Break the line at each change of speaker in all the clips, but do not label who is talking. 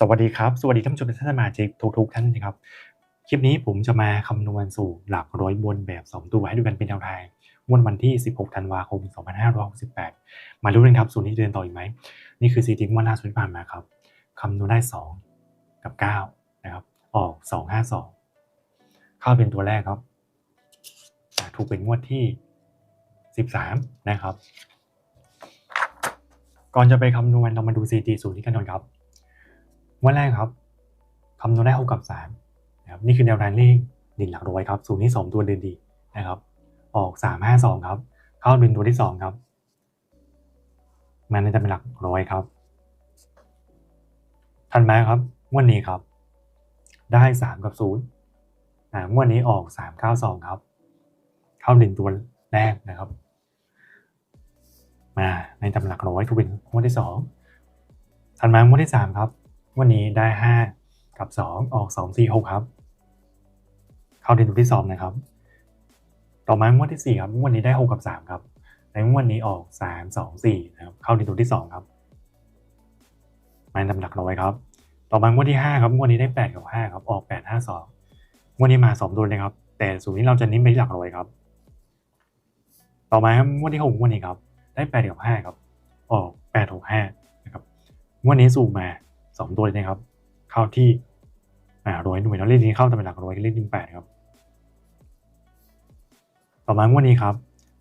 สวัสดีครับ สวัสดีท่านผู้ชมท่านสมาชิกทุกๆท่านนะครับ คลิปนี้ผมจะมาคำนวณสู่หลักร้อยบนแบบ 2 ตัวให้ดูกันเป็นแนวทางงวดวันที่ 16 ธันวาคม 2568 มาดูกันครับ สูตรนี้เดินต่ออีกไหม นี่คือสีทิงวันล่าสุดที่ผ่านมาครับคำนวณได้ 2 กับ 9 นะครับ ออก 252 เข้าเป็นตัวแรกครับ ถูกเป็นงวดที่ 13 นะครับ ก่อนจะไปคำนวณเรามาดู CT สูตรนี้กันก่อนครับ วันแรกครับคำนวณได้หกกับสามนะครับนี่คือแนวทางเลขดินหลักร้อยครับสูตรที่สองตัวเดินดีนะครับ ออกสามห้าสองครับ เข้าเป็นตัวที่สองครับ มันจะเป็นหลักร้อยครับทันไหมครับงวดนี้ครับ ได้สามกับศูนย์งวดนี้ออกสามเก้าสองครับ เข้าหนึ่งตัวแรกนะครับ มาในตำหลักร้อยถูกเป็นงวดที่สองถัดมางวดที่สามครับ วันนี้ได้ห้ากับสองออกสองสี่หกครับ เข้าเดือนตัวที่สองนะครับ ต่อมางวดที่สี่ครับงวดนี้ได้หกกับสามครับ ในงวดนี้ออกสามสองสี่นะครับ เข้าเดือนตัวที่สองครับมาตำหนักร้อยครับ ต่อมางวดที่ห้าครับงวดนี้ได้แปดกับห้าครับ ออกแปดห้าสองวดนี้มาสองตัวเลยครับ แต่สูตรนี้เราจะเน้นไปที่หลักร้อยครับ ต่อมาครับงวดที่หกงวดนี้ครับ ได้แปดกับห้าครับ ออกแปดหกห้านะครับงวดนี้สูงมา สองตัวเลยนะครับ เข้าที่อ่าร้อยหน่วยแล้วเลขนี้เข้าตำแหน่งหลักร้อยเลขที่แปดครับ ต่อมางวดนี้ครับ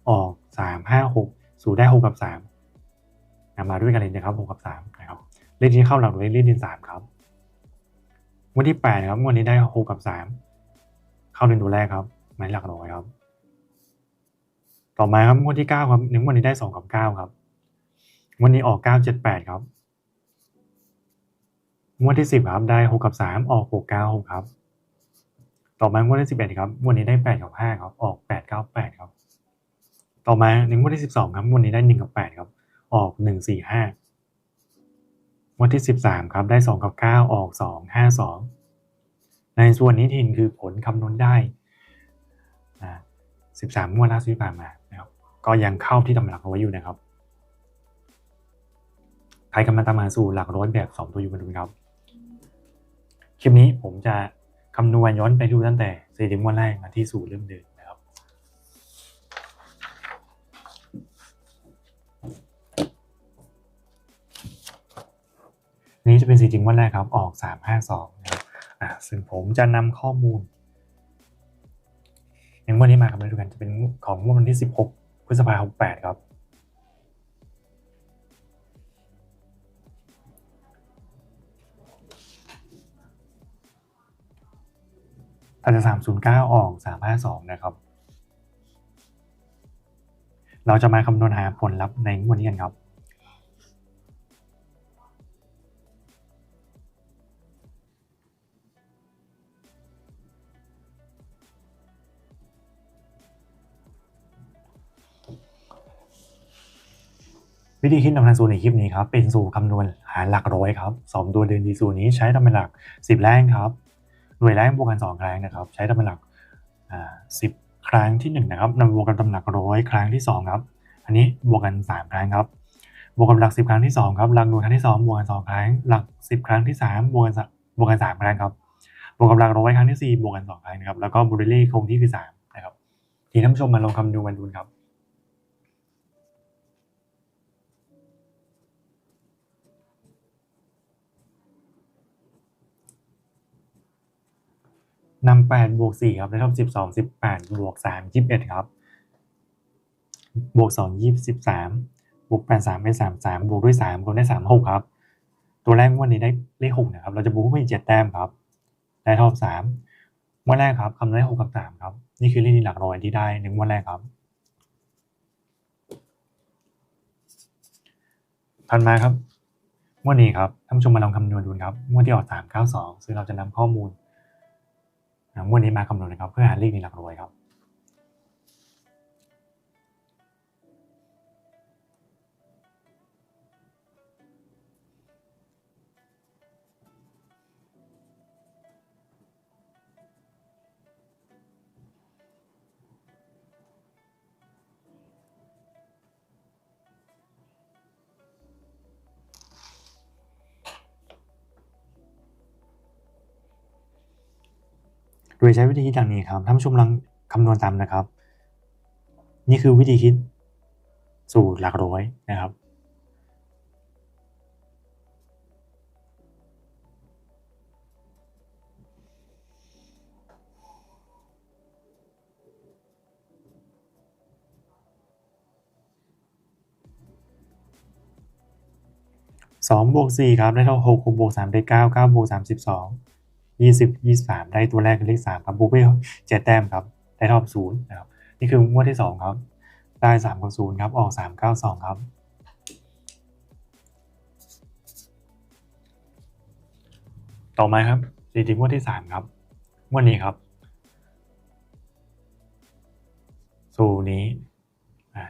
ออกสามห้าหกสูได้หกกับสามมาด้วยกันเลยนะครับหกกับสามนะครับเลขนี้เข้าหลักร้อยเลขที่สามครับงวดที่แปดครับงวดนี้ได้หกกับสามเข้าเป็นตัวแรกครับหมายหลักร้อยครับ ต่อมาครับงวดที่เก้าครับหนึ่งงวดนี้ได้สองกับเก้าครับงวดนี้ออกเก้าเจ็ดแปดครับ งวดที่สิบครับได้หกกับสามออกหกเก้าหกครับ ต่อมางวดที่สิบเอ็ดครับงวดนี้ได้แปดกับห้าครับออกแปดเก้าแปดครับ ต่อมาในงวดที่สิบสองครับงวดนี้ได้หนึ่งกับแปดครับ ออกหนึ่งสี่ห้างวดที่สิบสามครับได้สองกับเก้าออกสองห้าสองในส่วนนี้ทินคือผลคำนวณได้สิบสามงวดล่าสุดที่ผ่านมานะครับก็ยังเข้าที่ตำหนักเอาไว้อยู่นะครับใครกำลังตามหาสู่หลักร้อยแบบสองตัวอยู่กันดูครับ ลิปนี้ผมจะคำนวณย้อนไปดูตั้งแต่สี่ถึงวันแรกมาที่สู่เริ่มเดินนะครับ นี้จะเป็นสี่ถึงวันแรกครับ ออกสามห้าสองนะครับอ่าซึ่งผมจะนำข้อมูลอย่างวันนี้มากับมาดูกันจะเป็นของวันที่สิบหกพฤษภาคมหกแปดครับ อาจจะ309 ออก 352 นะครับ เราจะมาคำนวณหาผลลัพธ์ในงวดนี้กันครับ วิธีคิดนำทางสูตรในคลิปนี้ครับ เป็นสูตรคำนวณหาหลักร้อยครับสองตัวเดินดีสูตรนี้ใช้ทำเป็นหลัก 10 แรงครับ หน่วยแรกบวกกัน2ครั้งนะครับใช้ตำแหน่งหลักสิบครั้งที่1นะครับนำบวกกันตำแหน่งร้อยครั้งที่2ครับอันนี้บวกกัน 3 ครั้งครับบวกกับหลัก 10 ครั้งที่2ครับหลักหน่วยครั้งที่ 2 บวกกัน2ครั้ง หลัก 10 ครั้งที่ 3 บวกกันบวกกัน3ครั้งครับบวกกับหลักร้อยครั้งที่ 4 บวกกัน2ครั้งนะครับแล้วก็บูเรลี่คงที่คือ3นะครับทีท่านผู้ชมมาลองคำนวณดูครับ นำแปดบวกสี่ครับได้เท่าสิบสองสิบแปดบวกสามยี่สิบเอ็ดครับ บวกสองยี่สิบสามบวกแปดสามได้สามสามบวกด้วยสามก็ได้สามหกครับ ตัวแรกวันนี้ได้เลขหกนะครับ เราจะบวกไปเจ็ดแต้มครับ ได้เท่าสามวันแรกครับคำได้หกกับสามครับ นี่คือเลขที่หลักร้อยที่ได้หนึ่งวันแรกครับถัดมาครับวันนี้ครับท่านผู้ชมมาลองคำนวณดูครับงวดที่ออกสามเก้าสองซึ่งเราจะนำข้อมูล งวดนี้มาคำนวณนะครับ เพื่อหาเลขในหลักรวยครับ ยใช้วิธีคิดดังนี้ครับท่านผู้ชมลองคำนวณตามนะครับ นี่คือวิธีคิดสู่หลักร้อยนะครับสองบวกสี่ครับได้เท่าหกหกบวกสามได้เก้าเก้าบวกสา ยี่สิบยี่สามได้ตัวแรกคือเลขสามครับบวกไปเจ็ดแต้มครับได้ท่าศูนย์นะครับนี่คืองวดที่สองครับได้สามกับศูนย์ครับออกสามเก้าสองครับต่อมาครับสถิติงวดที่สามครับงวดนี้ครับ สูนี้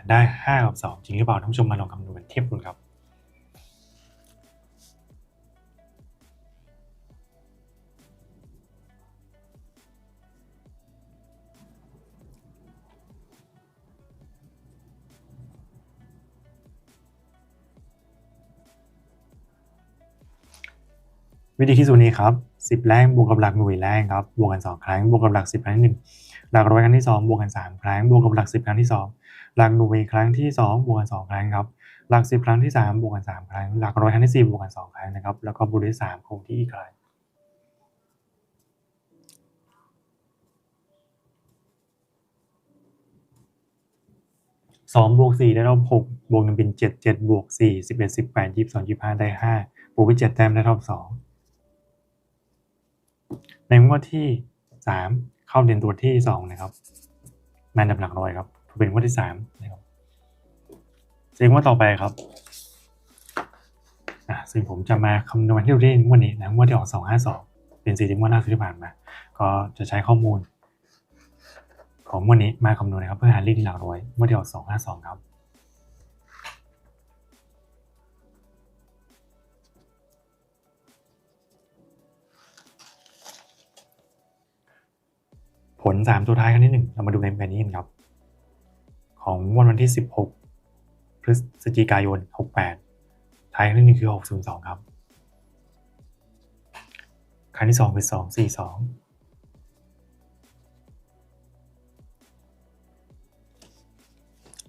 ได้ห้ากับสองจริงหรือเปล่าท่านผู้ชมมาลองคำนวณเทียบดูครับ วิธีคิดสูตรนี้ครับสิบแรงบวกกับหลักหน่วยแรงครับบวกกันสองครั้งบวกกับหลักสิบครั้งที่หนึ่งหลักร้อยครั้งที่สองบวกกันสามครั้งบวกกับหลักสิบครั้งที่สองหลักหน่วยครั้งที่สองบวกกันสองครั้งครับหลักสิบครั้งที่สามบวกกันสามครั้ง หลักร้อยครั้งที่สี่บวกกันสองครั้งนะครับแล้วก็บวกด้วยสามคงที่อีกครั้งสองบวกสี่ได้เท่าหกบวกหนึ่งเป็นเจ็ดเจ็ดบวกสี่สิบเอ็ดสิบแปดยี่สิบสองยี่สิบห้าได้ห้าบวกไปเจ็ดแต้มได้เท่าสอง ในงวดที่สามเข้าเรียนตัวที่สองนะครับแมนดับหลักร้อยครับเป็นงวดที่สามนะครับสิ่งว่าต่อไปครับอะซึ่งผมจะมาคำนวณที่เราได้งวดนี้นะงวดที่ออกสองห้าสองเป็นสี่ที่งวดล่าสุดที่ผ่านมา ก็จะใช้ข้อมูล ของงวันนี้มาคำนวณนะครับเพื่อหาเลขที่หลักร้อยงวดที่ออกสองห้าสองครับ ผลสามตัวท้ายครั้งที่หนึ่งเรามาดูในแผนนี้กันครับ ของวันวันที่สิบหกพฤศจิกายนหกแปดท้ายครั้งที่หนึ่งคือหกศูนย์สองครับ ครั้งที่สองคือสองสี่สอง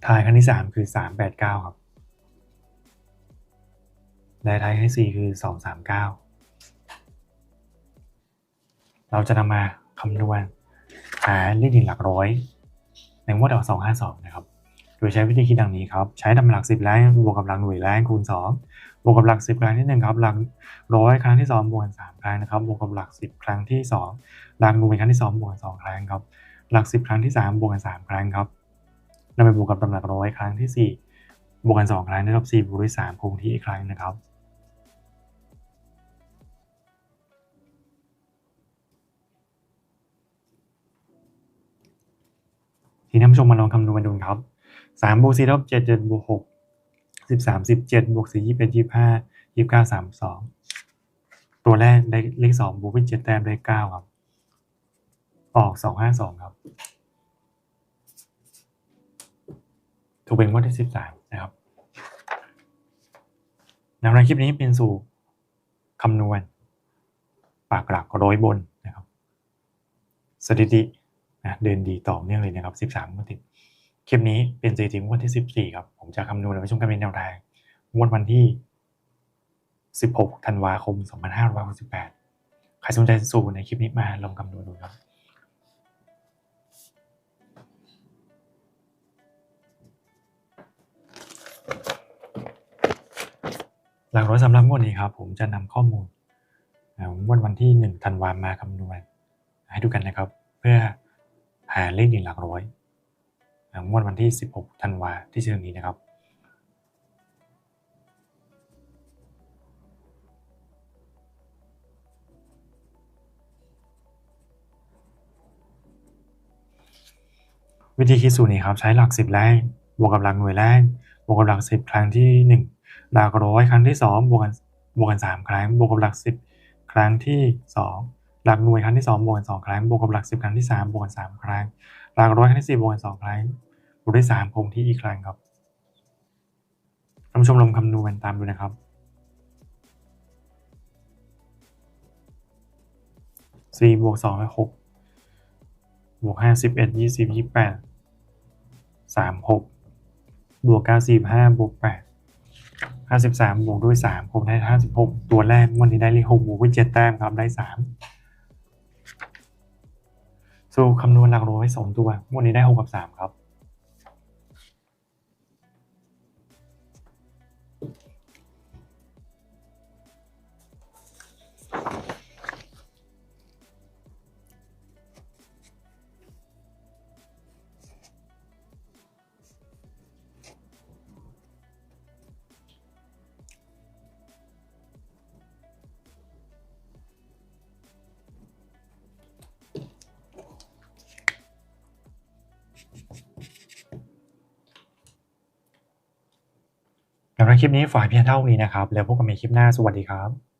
ท้ายครั้งที่สามคือสามแปดเก้าครับ และท้ายครั้งที่สี่คือสองสามเก้าเราจะนำมาคำนวณ หาเลขหนึ่งหลักร้อย ในงวดออกสองห้าสองนะครับ โดยใช้วิธีคิดดังนี้ครับ ใช้ทำหลักสิบแรงบวกกับหลักหน่วยแรงคูณสองบวกกับหลักสิบครั้งที่หนึ่งครับ หลักร้อยครั้งที่สองบวกกันสามครั้งนะครับ บวกกับหลักสิบครั้งที่สองหลักหน่วยครั้งที่สองบวกกันสองครั้งครับ หลักสิบครั้งที่สามบวกกันสามครั้งครับนำไปบวกกับตำหนักร้อยครั้งที่ 4 บวกกัน2ครั้งนะครับ4บวกด้วย3คงที่อีกครั้งนะครับ ที่ท่านผู้ชมมาลองคำนวณดูครับสามบวกสี่ลบเจ็ดเจ็ดบวกหกสิบสามสิบเจ็ดบวกสี่ยี่เป็นยี่ห้ายี่เก้าสามสองตัวแรกได้เลขสองบวกเป็นเจ็ดแต้มได้เก้าครับ ออกสองห้าสองครับ ถูกเป็นงวดที่สิบสามนะครับนำรายคลิปนี้เป็นสู่คำนวณ ปากหลักร้อยบนนะครับ สถิติ นะเดินดีต่อเนื่องเลยนะครับ 13งวดติดคลิปนี้เป็นสถิติงวดที่ 14 ครับ ผมจะคำนวณและไปชมกันเป็นแนวทางงวดวันที่ 16 ธันวาคม 2568 ใครสนใจสู่ในคลิปนี้มาลองคำนวณดูครับหลักร้อยสำหรับงวดนี้ครับผมจะนำข้อมูลงวดวันที่หนึ่งธันวามาคำนวณให้ดูกันนะครับ เพื่อ หาเลขหนึ่งหลักร้อยงวดวันที่ 16 ธันวาที่จะถึงนี้นะครับ วิธีคิดสูตรนี้ครับ ใช้หลัก 10 แรก บวกกับหลักหน่วยแรก บวกกับหลัก 10 ครั้งที่ 1 หลักร้อยครั้งที่ 2 บวกกันบวกกัน 3 ครั้ง บวกกับหลัก 10 ครั้งที่ 2 หลักหน่วยครั้งที่2บวกกัน2ครั้งบวกกับหลัก 10 ครั้งที่3บวกกัน3ครั้ง หลักร้อยครั้งที่4บวกกัน2ครั้งบวกด้วย3คงที่อีกครั้งครับท่านผู้ชมลองคำนวณตามดูนะครับ4บวก2ได้6บวกห้าสิบเอ็ดยี่สิบยี่แปดสามหกบวกเก้าสิบห้าบวกแปดห้าสิบสามบวกด้วยสามผมได้ห้าสิบหกตัวแรกวันนี้ได้เลขหกบวกด้วยเจ็ดแต้มครับได้สาม สู้คำนวณหลักร้อยสองตัว วันนี้ได้หกกับสามครับ คลิปนี้ฝ่ายเพียงเท่านี้นะครับ แล้วพบกันใหม่คลิปหน้า สวัสดีครับ